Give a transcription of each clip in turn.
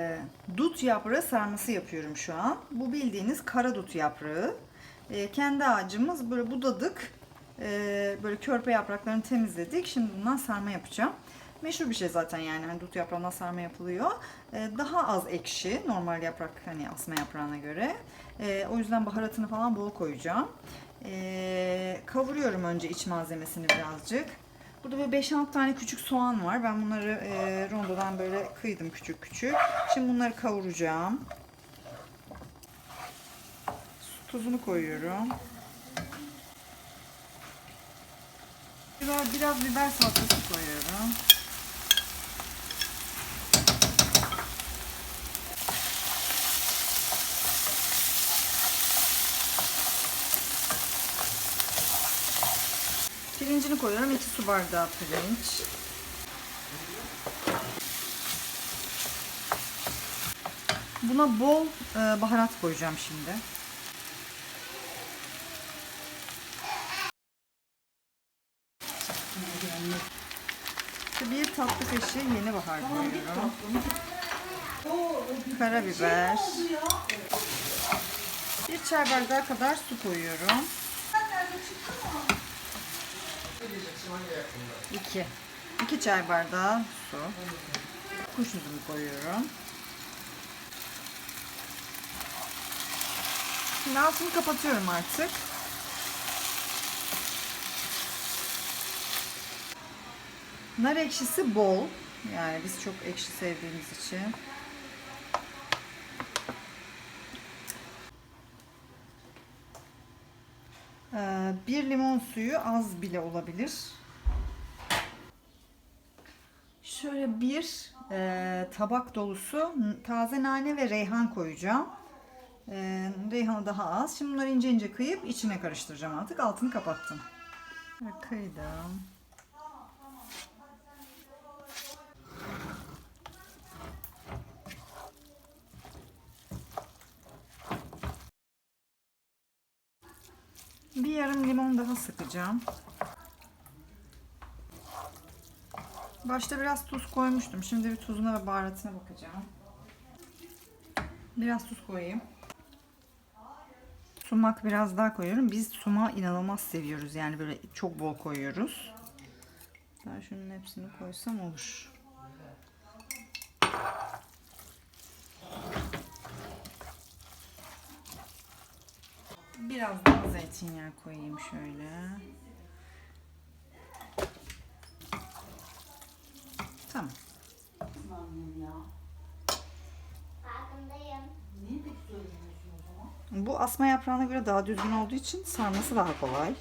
Ee, Dut yaprağı sarması yapıyorum şu an. Bu bildiğiniz kara dut yaprağı. Ee, kendi ağacımız böyle budadık. Ee, böyle körpe yapraklarını temizledik. Şimdi bundan sarma yapacağım. Meşhur bir şey zaten yani hani dut yaprağından sarma yapılıyor. Ee, daha az ekşi normal yaprak hani asma yaprağına göre. Ee, o yüzden baharatını falan bol koyacağım. Ee, kavuruyorum önce iç malzemesini birazcık. Burada böyle 5-6 tane küçük soğan var. Ben bunları e, rondodan böyle kıydım küçük küçük. Şimdi bunları kavuracağım. Tuzunu koyuyorum. Biraz, biraz biber salçası koyuyorum. Pirincini koyuyorum. 2 su bardağı pirinç. Buna bol e, baharat koyacağım şimdi. Bir tatlı kaşığı yeni bahar koyuyorum. Karabiber. Bir çay bardağı kadar su koyuyorum. İki. İki çay bardağı su. Kuş üzümü koyuyorum. Şimdi altını kapatıyorum artık. Nar ekşisi bol. Yani biz çok ekşi sevdiğimiz için. Bir limon suyu az bile olabilir. Şöyle bir e, tabak dolusu taze nane ve reyhan koyacağım. E, reyhanı daha az. Şimdi bunları ince ince kıyıp içine karıştıracağım artık. Altını kapattım. Kıydım. Bir yarım limon daha sıkacağım. Başta biraz tuz koymuştum. Şimdi bir tuzuna ve baharatına bakacağım. Biraz tuz koyayım. Sumak biraz daha koyuyorum. Biz sumağı inanılmaz seviyoruz. Yani böyle çok bol koyuyoruz. Ben şunun hepsini koysam olur. Biraz daha zeytinyağı koyayım şöyle. Tamam. Bu asma yaprağına göre daha düzgün olduğu için sarması daha kolay.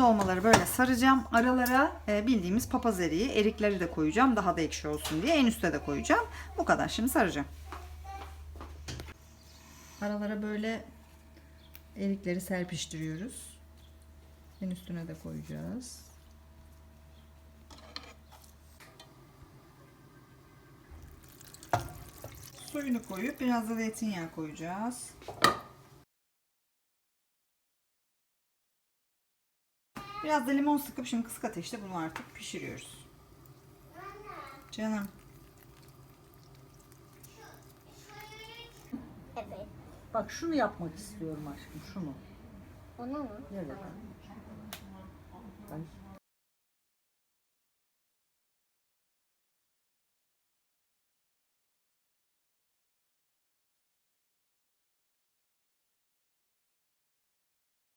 Dolmaları böyle saracağım. Aralara e, bildiğimiz papaz eriği, erikleri de koyacağım. Daha da ekşi olsun diye. En üste de koyacağım. Bu kadar. Şimdi saracağım. Aralara böyle erikleri serpiştiriyoruz. En üstüne de koyacağız. Suyunu koyup biraz da zeytinyağı koyacağız. Biraz da limon sıkıp şimdi kısık ateşte bunu artık pişiriyoruz. Canım. Evet. Bak şunu yapmak istiyorum aşkım şunu. Ona mı? Evet. Ay.